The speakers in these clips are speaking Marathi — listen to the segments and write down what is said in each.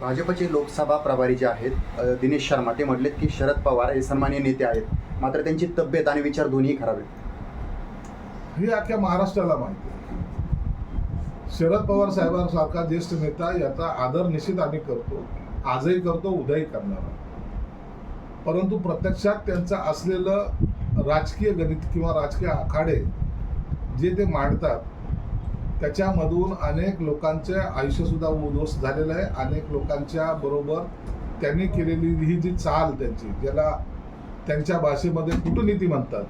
भाजपचे लोकसभा प्रभारी जे आहेत दिनेश शर्मा ते म्हटलेत की शरद पवार हे सन्मान्य नेते आहेत. मात्र त्यांची तब्येत आणि विचार दोन्ही खराब आहेत. हे अख्ख्या महाराष्ट्राला माहिती शरद पवार साहेबांसारखा ज्येष्ठ नेता याचा आदर निश्चित आम्ही करतो आजही करतो उद्याही करणार परंतु प्रत्यक्षात त्यांचं असलेलं राजकीय गणित किंवा राजकीय आखाडे जे ते मांडतात त्याच्यामधून अनेक लोकांचे आयुष्यसुद्धा उद्ध्वस्त झालेलं आहे. अनेक लोकांच्या बरोबर त्यांनी केलेली ही जी चाल त्यांची ज्याला त्यांच्या भाषेमध्ये कूटनीती म्हणतात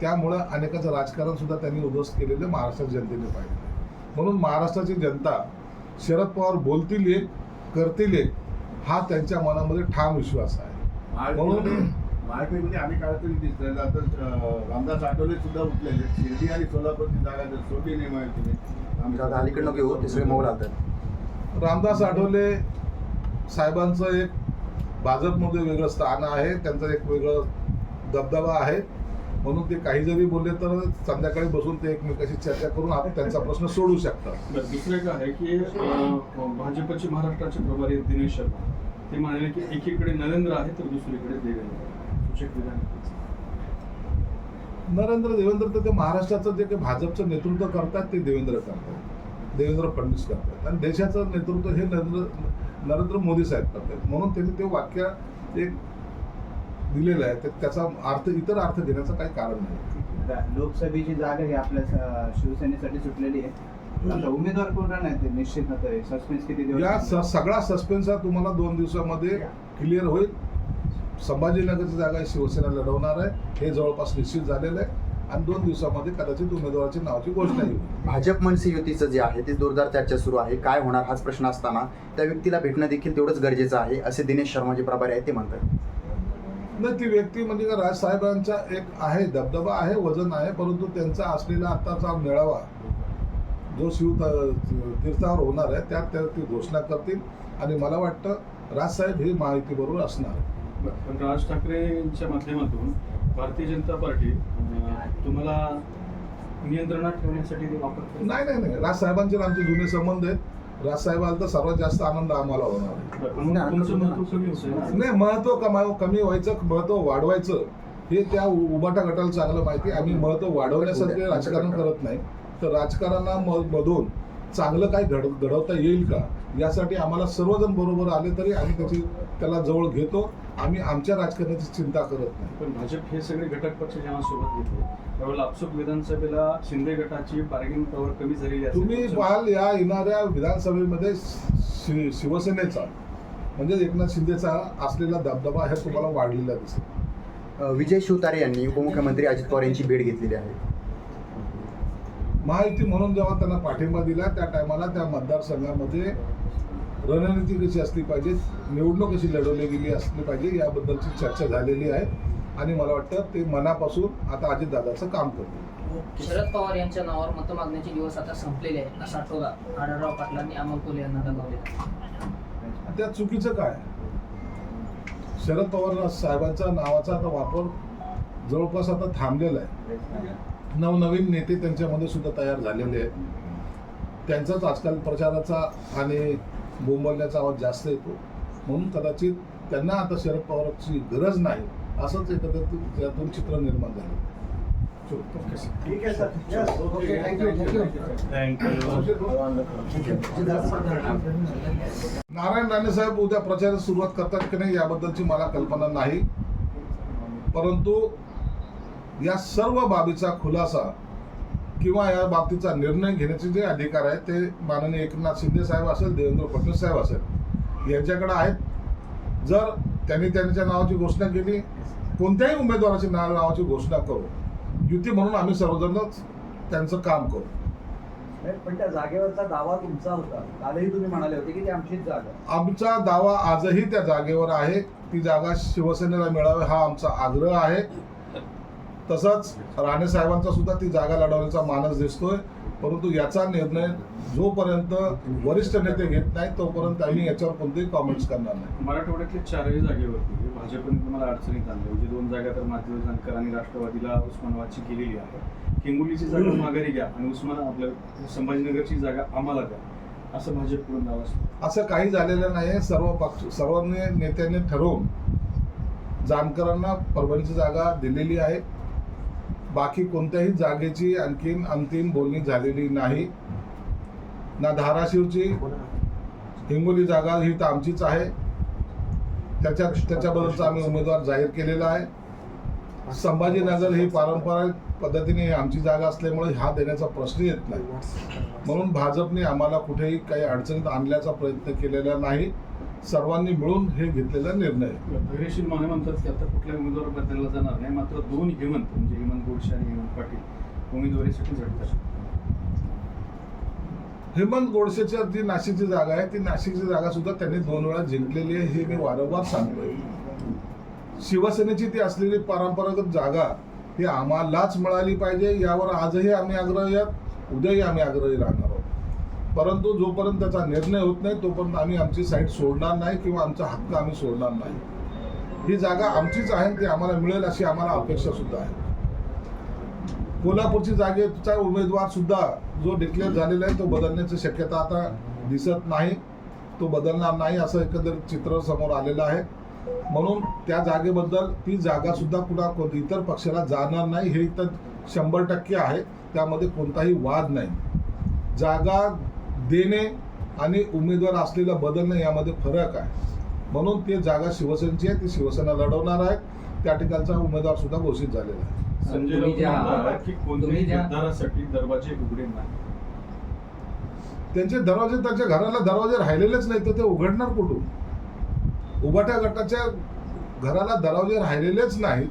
त्यामुळं अनेकाचं राजकारण सुद्धा त्यांनी उद्ध्वस्त केलेलं महाराष्ट्राच्या जनतेने पाहिलं म्हणून महाराष्ट्राची जनता शरद पवार बोलतील एक करतील एक हा त्यांच्या मनामध्ये ठाम विश्वास आहे. म्हणून महाराष्ट्रामध्ये अनेक अडचणी दिसतात आता रामदास आठवले सुद्धा उठलेले आहेत. शिर्डी आणि सोलापूरची जागा जर सोडली नाही माहिती आमच्या आता अलीकडनं घेऊ ते सगळे मोबाईल आलतात रामदास आठवले साहेबांचं एक भाजपमध्ये वेगळं स्थान आहे त्यांचं एक वेगळं दबदबा आहे. म्हणून ते काही जरी बोलले तर संध्याकाळी बसून ते एकमेकाशी चर्चा करून आपण त्यांचा प्रश्न सोडू शकतात. दुसरं एक आहे की भाजपचे महाराष्ट्राचे प्रभारी दिनेश शर्मा ते म्हणाले की एकीकडे नरेंद्र आहे तर दुसरीकडे देवेंद्र. विधान नरेंद्र देवेंद्र तर ते महाराष्ट्राचं जे काही भाजपचं नेतृत्व करतात ते देवेंद्र करतात. देवेंद्र फडणवीस करतात. आणि देशाचं नेतृत्व हे नरेंद्र नरेंद्र मोदी साहेब करतात. म्हणून त्यांनी ते वाक्य एक दिलेलं आहे. तर त्याचा अर्थ इतर अर्थ घेण्याचं काही कारण नाही. लोकसभेची जागा ही आपल्या शिवसेनेसाठी सुटलेली आहे. उमेदवार कोण राहणार ते निश्चित सस्पेन्स किती या सगळा सस्पेन्स हा तुम्हाला दोन दिवसामध्ये क्लिअर होईल. संभाजीनगरची जागा शिवसेना लढवणार आहे. हे जवळपास निश्चित झालेलं आहे. आणि दोन दिवसामध्ये कदाचित उमेदवाराची नावाची घोषणा होईल भाजप मनसे युतीचं जे आहे ते जोरदार चर्चा सुरू आहे. काय होणार हाच प्रश्न असताना त्या व्यक्तीला भेटणं देखील तेवढंच गरजेचं आहे असे दिनेश शर्मा जे प्रभारी आहेत ते म्हणतात. नाही ती व्यक्ती म्हणजे का राजसाहेबांचा एक आहे दबदबा आहे वजन आहे परंतु त्यांचा असलेला आत्ताचा मेळावा जो शिव तीर्थावर होणार आहे त्यात त्या ती घोषणा करतील. आणि मला वाटतं राजसाहेब हे माहितीबरोबर असणार आहे. बरं, पण राज ठाकरेंच्या माध्यमातून भारतीय जनता पार्टी तुम्हाला नियंत्रणात ठेवण्यासाठी नाही नाही नाही. राजसाहेबांचे आणि आमचे जुने संबंध आहेत. राजसाहेबांचा सर्वात जास्त आनंद आम्हाला होणार महत्त्व कमी नाही महत्त्व कमाव कमी व्हायचं महत्त्व वाढवायचं हे त्या उबाटा गटाला चांगलं माहिती आहे. आम्ही महत्त्व वाढवण्यासारखे राजकारण करत नाही. तर राजकारणाला म- मधून चांगलं काय घड घडवता येईल का? यासाठी आम्हाला सर्वजण बरोबर आले तरी आम्ही त्याची त्याला जवळ घेतो. आम्ही आमच्या राजकारणाची चिंता करत नाही. पण भाजप हे सगळे घटक पक्ष जेव्हा सोबत घेतले त्यावेळेला आपसूक विधानसभेला शिंदे गटाची बार्गेन पॉवर कमी झालेली असते तुम्ही पाहाल या येणाऱ्या विधानसभेमध्ये शि शिवसेनेचा म्हणजे एकनाथ शिंदेचा असलेला दबदबा हे तुम्हाला वाढलेला दिसेल अ, विजय शिवतारे यांनी उपमुख्यमंत्री अजित पवार यांची भेट घेतलेली आहे. महायुती म्हणून जेव्हा त्यांना पाठिंबा दिला त्या टायमाला त्या मतदारसंघामध्ये रणनीती कशी असली पाहिजे निवडणूक कशी लढवली गेली असली पाहिजे याबद्दलची चर्चा झालेली आहे. आणि मला वाटतं ते मनापासून आता अजितदादाचं काम करतील. शरद पवार यांच्या नावावर मतं मागण्याचे दिवस आता संपलेले आहेत असा टोला आढळराव पाटलांनी अमोल कोल्हे यांना दबावलेला त्यात चुकीचं काय? शरद पवार साहेबांच्या नावाचा आता वापर जवळपास आता थांबलेला आहे. नवनवीन नेते त्यांच्यामध्ये सुद्धा तयार झालेले आहेत. त्यांचाच आजकाल प्रचाराचा आणि बोंबलण्याचा आवाज जास्त येतो. म्हणून कदाचित त्यांना आता शरद पवारांची गरज नाही असंच एकत्रित त्यातून चित्र निर्माण झालं. ठीक आहे sir. Okay thank you Narayan Rane साहेब उद्या प्रचारास सुरुवात करतात की नाही याबद्दलची मला कल्पना नाही. परंतु या सर्व बाबीचा खुलासा किंवा या बाबतीचा निर्णय घेण्याचे जे अधिकार आहेत ते माननीय एकनाथ शिंदे साहेब असेल देवेंद्र फडणवीस साहेब असेल यांच्याकडे आहेत. जर त्यांनी त्यांच्या नावाची घोषणा केली कोणत्याही उमेदवाराची नाव नावाची घोषणा करू युती म्हणून आम्ही सर्वजणच त्यांचं काम करू. पण त्या जागेवरचा दावा तुमचा होता. कालही तुम्ही म्हणाले होते की ती आमचीच जागा आमचा दावा आजही त्या जागेवर आहे. ती जागा शिवसेनेला मिळावी हा आमचा आग्रह आहे. तसंच राणे साहेबांचा सुद्धा ती जागा लढवण्याचा मानस दिसतोय. परंतु याचा निर्णय जोपर्यंत वरिष्ठ नेते घेत नाही तोपर्यंत आम्ही याच्यावर कोणतेही कॉमेंट्स करणार नाही. मराठवाड्यातल्या चारही जागेवरती भाजपने तुम्हाला अडचणीत आणलं. म्हणजे दोन जागा तर माधवी जानकर आणि राष्ट्रवादीला उस्मानाबादची केलेली आहे. हिंगोलीची जागा माघारी घ्या आणि उस्मान आपल्या संभाजीनगरची जागा आम्हाला द्या. असं असतो. असं काही झालेलं नाही सर्व पक्ष सर्वांनी नेत्यांनी ठरवून जानकरांना परभणीची जागा दिलेली आहे. बाकी कोणत्याही जागेची आणखीन अंतिम बोलणी झालेली नाही. ना धाराशिवची हिंगोली जागा ही तर आमचीच आहे. त्याच्या त्याच्याबद्दलचा आम्ही उमेदवार जाहीर केलेला आहे. संभाजीनगर ही पारंपरिक पद्धतीने आमची जागा असल्यामुळे हा देण्याचा प्रश्न येत नाही. म्हणून भाजपने आम्हाला कुठेही काही अडचणीत आणल्याचा प्रयत्न केलेला नाही. सर्वांनी मिळून हे घेतलेला निर्णय. धैर्यशील माने म्हणतात की आता कुठल्या उमेदवार बदलला जाणार नाही मात्र दोन हेमंत म्हणजे हेमंत गोडसे आणि हेमंत पाटील उमेदवारीसाठी झटतात हेमंत गोडसेच्या जी नाशिकची जागा आहे. ती नाशिकची जागा सुद्धा त्यांनी दोन वेळा जिंकलेली आहे हे मी वारंवार सांगतोय. शिवसेनेची ती असलेली परंपरागत जागा ही आम्हालाच मिळाली पाहिजे. यावर आजही आम्ही आग्रही आहोत. उद्याही आम्ही आग्रही राहणार. परंतु जोपर्यंत त्याचा निर्णय होत नाही तोपर्यंत आम्ही आमची साईट सोडणार नाही किंवा आमचा हक्क आम्ही सोडणार नाही. ही जागा आमचीच आहे ती आम्हाला मिळेल अशी आम्हाला अपेक्षा सुद्धा आहे. कोल्हापूरची जागेचा उमेदवार सुद्धा जो डिक्लेअर झालेला आहे तो बदलण्याची शक्यता आता दिसत नाही. तो बदलणार नाही असं एकंदरीत चित्र समोर आलेलं आहे. म्हणून त्या जागेबद्दल ती जागा सुद्धा कुणा इतर पक्षाला जाणार नाही हे तर शंभर टक्के आहे. त्यामध्ये कोणताही वाद नाही. जागा देणे आणि उमेदवार असलेला बदलणे यामध्ये फरक आहे. म्हणून ते जागा शिवसेनेची आहे ती शिवसेना लढवणार आहे त्या ठिकाणचा उमेदवार सुद्धा घोषित झालेला आहे. संजय तुम्ही राऊत ज्या- म्हणतात की कोणत्याही तुम्ही ज्या- गद्दारासाठी दरवाजे उघडे नाही. त्यांचे दरवाजे त्यांच्या घराला दरवाजे राहिलेलेच नाही तर ते उघडणार कुठून? उभाट्या गटाच्या घराला दरवाजे राहिलेलेच नाहीत.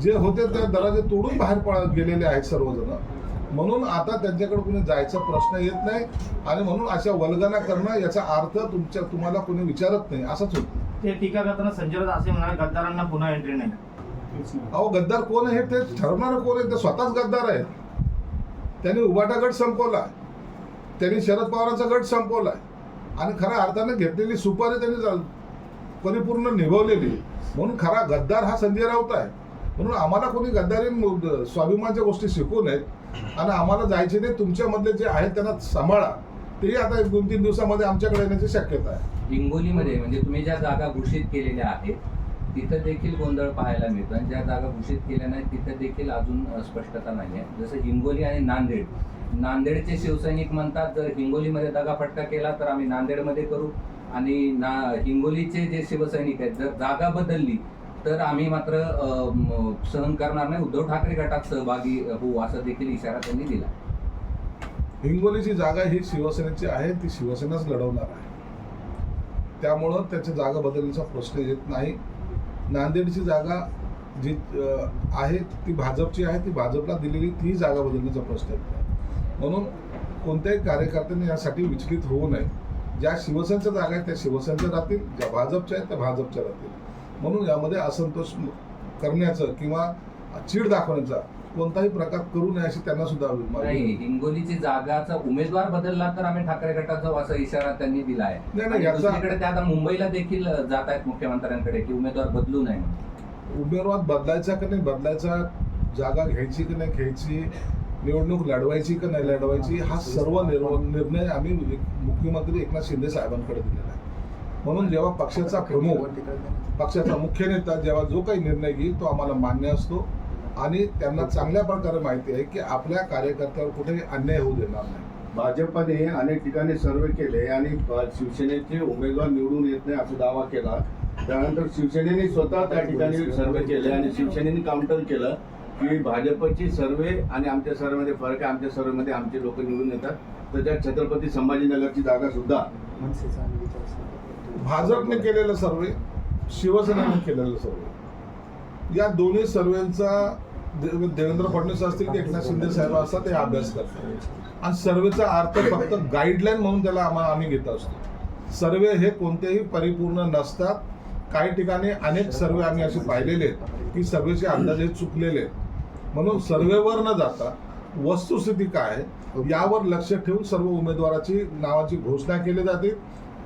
जे होते ते दरवाजे तोडून बाहेर पळ गेलेले आहेत सर्वजण. म्हणून आता त्यांच्याकडे कुणी जायचा प्रश्न येत नाही आणि म्हणून अशा वल्गना करणं याचा अर्थ तुमच्या तुम्हाला कोणी विचारत नाही असंच होतं. ते टीका करताना संजय असे म्हणाले गद्दारांना पुन्हा एंट्री नाही. अहो गद्दार कोण आहे ते ठरवणारं कोण आहे ते स्वतःच गद्दार आहेत. त्यांनी उभाटा गट संपवला. त्यांनी शरद पवारांचा गट संपवलाय आणि खऱ्या अर्थाने घेतलेली सुपारी त्यांनी परिपूर्ण निभवलेली. म्हणून खरा गद्दार हा संजय राऊत आहे. म्हणून आम्हाला कोणी गद्दारी स्वाभिमानाच्या गोष्टी शिकू नयेत. आणि आम्हाला जायचे ते तुमच्यामधले जे आहेत त्यांना सांभाळा. ते आता दोन तीन दिवसामध्ये आमच्याकडे येण्याची शक्यता आहे. हिंगोलीमध्ये म्हणजे तुम्ही ज्या जागा घोषित केलेल्या आहेत तिथं देखील गोंधळ पाहायला मिळतो. आणि ज्या जागा घोषित केल्या नाहीत तिथं देखील अजून स्पष्टता नाही आहे. जसं हिंगोली आणि नांदेड. नांदेडचे शिवसैनिक म्हणतात जर हिंगोलीमध्ये दगाफटका केला तर आम्ही नांदेडमध्ये करू. आणि ना हिंगोलीचे जे शिवसैनिक आहेत जर जागा बदलली तर आम्ही मात्र सहन करणार नाही. उद्धव ठाकरे गटात सहभागी होऊ असा देखील इशारा त्यांनी दिला. हिंगोलीची जागा ही शिवसेनेची आहे. ती शिवसेनाच लढवणार आहे. त्यामुळं त्याची जागा बदलण्याचा प्रश्न येत नाही. नांदेडची जागा जी आहे ती भाजपची आहे. ती भाजपला दिलेली ती जागा बदलण्याचा प्रश्न येत नाही. म्हणून कोणत्याही कार्यकर्त्यांनी यासाठी विचलित होऊ नये. ज्या शिवसेनेच्या जागा आहेत त्या शिवसेनेच्या राहतील. ज्या भाजपच्या आहेत त्या भाजपच्या राहतील. म्हणून यामध्ये असंतोष करण्याचं किंवा चीड दाखवण्याचा कोणताही प्रकार करू नये अशी त्यांना सुद्धा नाही हिंगोलीची जागाचा उमेदवार बदलला तर आम्ही ठाकरे गटात जाऊ असा इशारा त्यांनी दिला आहे. ते आता मुंबईला देखील जात आहेत मुख्यमंत्र्यांकडे की उमेदवार बदलू नये. उमेदवार बदलायचा का नाही बदलायचा जागा घ्यायची की नाही घ्यायची निवडणूक लढवायची का नाही लढवायची हा सर्व निर्णय आम्ही मुख्यमंत्री एकनाथ शिंदे साहेबांकडे दिलेला आहे. म्हणून जेव्हा पक्षाचा प्रमुख पक्षाचा मुख्य नेता जेव्हा जो काही निर्णय घेईल तो आम्हाला मान्य असतो. आणि त्यांना चांगल्या प्रकारे माहिती आहे की आपल्या कार्यकर्त्यावर कुठेही अन्याय होऊ देणार नाही. भाजपने अनेक ठिकाणी सर्वे केले आणि शिवसेनेचे उमेदवार निवडून येत नाही असा दावा केला. त्यानंतर शिवसेनेने स्वतः त्या ठिकाणी सर्वे केले आणि शिवसेनेने काउंटर केलं की भाजपची सर्वे आणि आमच्या सर्वेमध्ये फरक आहे. आमच्या सर्वेमध्ये आमचे लोक निवडून येतात. तर त्या छत्रपती संभाजीनगरची जागा सुद्धा भाजपने केलेलं सर्वे शिवसेनेने केलेलं सर्वे. या दोन्ही सर्वेचा दे- देवेंद्र फडणवीस असतील की एकनाथ शिंदे साहेब असतात ते अभ्यास करतात. आणि सर्वेचा अर्थ फक्त गाईडलाईन म्हणून त्याला आम्हाला आम्ही घेत असतो. सर्वे हे कोणतेही परिपूर्ण नसतात. काही ठिकाणी अनेक सर्वे आम्ही असे पाहिलेले आहेत की सर्वेचे अंदाजे चुकलेले आहेत. म्हणून सर्वेवर न जाता वस्तुस्थिती काय आहे यावर लक्ष ठेवून सर्व उमेदवाराची नावाची घोषणा केली जाते.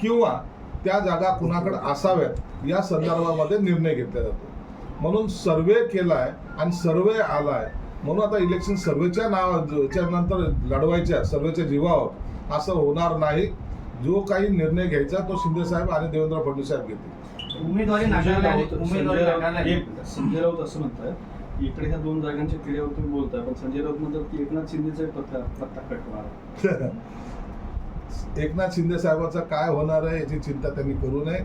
किंवा त्या जागा कुणाकडे असाव्यात या संदर्भामध्ये निर्णय घेतला जातो. म्हणून सर्वे केलाय आणि सर्वे आलाय म्हणून आता इलेक्शन सर्वेच्या नाव च्या नंतर लढवायच्या सर्वेच्या जीवावर. असं होणार नाही. जो काही निर्णय घ्यायचा तो शिंदे साहेब आणि देवेंद्र फडणवीस साहेब घेतील. उमेदवारी संजय राऊत. संजय असं म्हणतात इकडे ह्या दोन जागांच्या किड्यावर तुम्ही बोलताय पण संजय राऊत म्हणतात की एकनाथ शिंदेचा पत्ता पत्ता कटणार एकनाथ शिंदे साहेबांचं काय होणार आहे याची चिंता त्यांनी करू नये.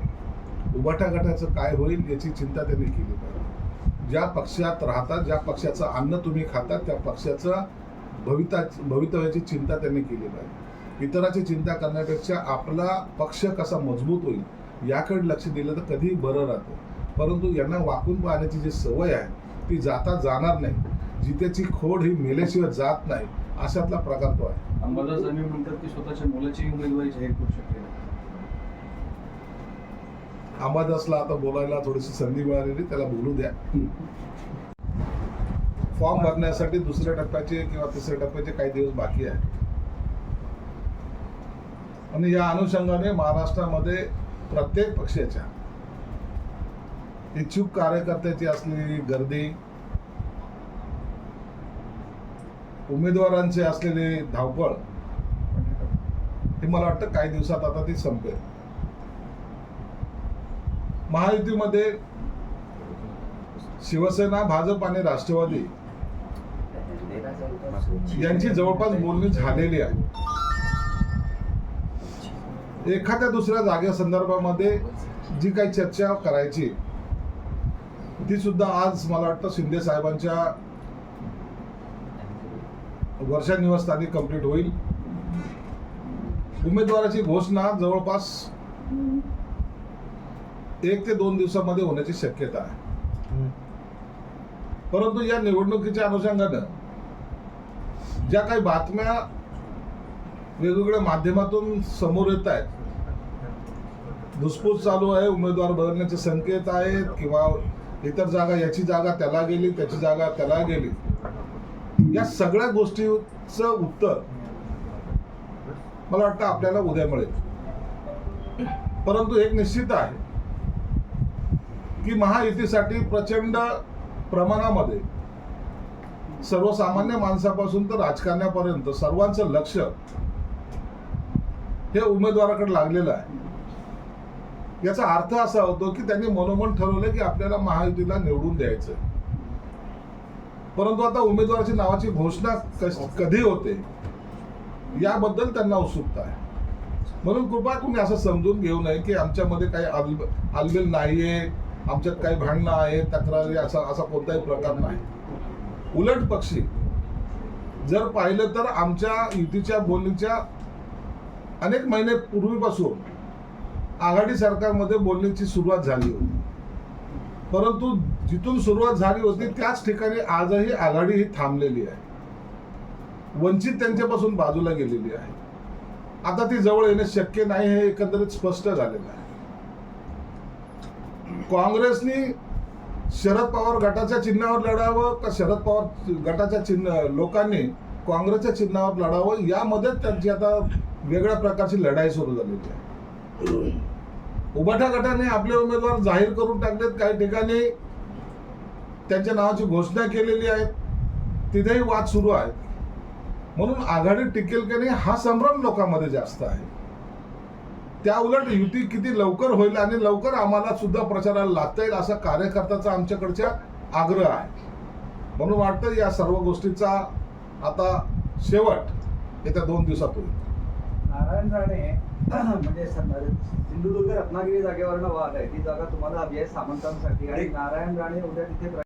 उभाटा गटाचं काय होईल याची चिंता त्यांनी केली पाहिजे. ज्या पक्षात राहतात ज्या पक्षाचं अन्न तुम्ही खातात त्या पक्षाचं भविता भवितव्याची चिंता त्यांनी केली पाहिजे. इतराची चिंता करण्यापेक्षा आपला पक्ष कसा मजबूत होईल याकडे लक्ष दिलं तर कधीही बरं राहतं. परंतु यांना वाकून पाहण्याची जी सवय आहे ती जाता जाणार नाही. जितेची खोड ही मेल्याशिवाय जात नाही अशातला प्रकार तो आहे. अंबादास दानवे म्हणतात की स्वतःच्या मुलाची उमेदवारी जाहीर करू शकते अंबादासला आता बोलायला थोडीशी संधी मिळालेली त्याला बोलू द्या. फॉर्म भरण्यासाठी दुसऱ्या टप्प्याचे किंवा तिसऱ्या टप्प्याचे काही दिवस बाकी आहे. आणि या अनुषंगाने महाराष्ट्रामध्ये प्रत्येक पक्षाच्या इच्छुक कार्यकर्त्याची असलेली गर्दी उमेदवारांचे असलेले धावपळ हे मला वाटतं काही दिवसात आता ती संपेल. महायुतीमध्ये शिवसेना भाजप आणि राष्ट्रवादी यांची जवळपास बोलणी झालेली आहे. एखाद्या दुसऱ्या जागे संदर्भामध्ये जी काही चर्चा करायची ती सुद्धा आज मला वाटतं शिंदे साहेबांच्या वर्षा निवासस्थानी कंप्लीट होईल. उमेदवाराची घोषणा जवळपास एक ते दोन दिवसामध्ये होण्याची शक्यता आहे. परंतु या निवडणुकीच्या अनुषंगानं ज्या काही बातम्या वेगवेगळ्या माध्यमातून समोर येत आहेत धुसफूस चालू आहे उमेदवार बदलण्याचे संकेत आहेत किंवा इतर जागा याची जागा त्याला गेली त्याची जागा त्याला गेली. या सगळ्या गोष्टीचं उत्तर मला वाटतं आपल्याला उद्या मिळेल. परंतु एक निश्चित आहे की महायुतीसाठी प्रचंड प्रमाणामध्ये सर्वसामान्य माणसापासून तर राजकारण्यापर्यंत सर्वांचं लक्ष हे उमेदवाराकडे लागलेलं आहे. याचा अर्थ असा होतो की त्यांनी मनोमन ठरवलं की आपल्याला महायुतीला निवडून द्यायचं परंतु आता उमेदवाराची नावाची घोषणा कश- कधी होते? याबद्दल त्यांना उत्सुकता आहे. म्हणून कृपा तुम्ही असं समजून घेऊ नये की आमच्यामध्ये काही आल आलबेल नाहीये आमच्यात काही भांडणं आहे तक्रारी असा असा कोणताही प्रकार नाही. उलट पक्षी. जर पाहिलं तर आमच्या युतीच्या बोलणीच्या अनेक महिने पूर्वीपासून आघाडी सरकारमध्ये बोलण्याची सुरुवात झाली होती. परंतु जिथून सुरुवात झाली होती त्याच ठिकाणी आजही आघाडी ही थांबलेली आहे. वंचित त्यांच्यापासून बाजूला गेलेली आहे. आता ती जवळ येणे शक्य नाही हे एकंदरीत स्पष्ट झालेलं आहे. काँग्रेसनी शरद पवार गटाच्या चिन्हावर लढावं का शरद पवार गटाच्या चिन्ह लोकांनी काँग्रेसच्या चिन्हावर लढावं यामध्ये त्यांची आता वेगळ्या प्रकारची लढाई सुरू झालेली आहे. उभाठा गटाने आपले उमेदवार जाहीर करून टाकलेत काही ठिकाणी. त्यांच्या नावाची घोषणा केलेली आहे तिथेही वाद सुरू आहेत. म्हणून आघाडी टिकेल की नाही हा संभ्रम लोकांमध्ये जास्त आहे. त्या उलट युती किती लवकर होईल आणि लवकर आम्हाला सुद्धा प्रचाराला लागता येईल असा कार्यकर्त्याचा आमच्याकडच्या आग्रह आहे. म्हणून वाटतं या सर्व गोष्टीचा आता शेवट येत्या दोन दिवसात होईल नारायण राणे म्हणजे सिंधुदुर्ग रत्नागिरी जागेवरनं वाद आहे. ती जागा तुम्हाला हवी आहे सामंतांसाठी आणि नारायण राणे उद्या तिथे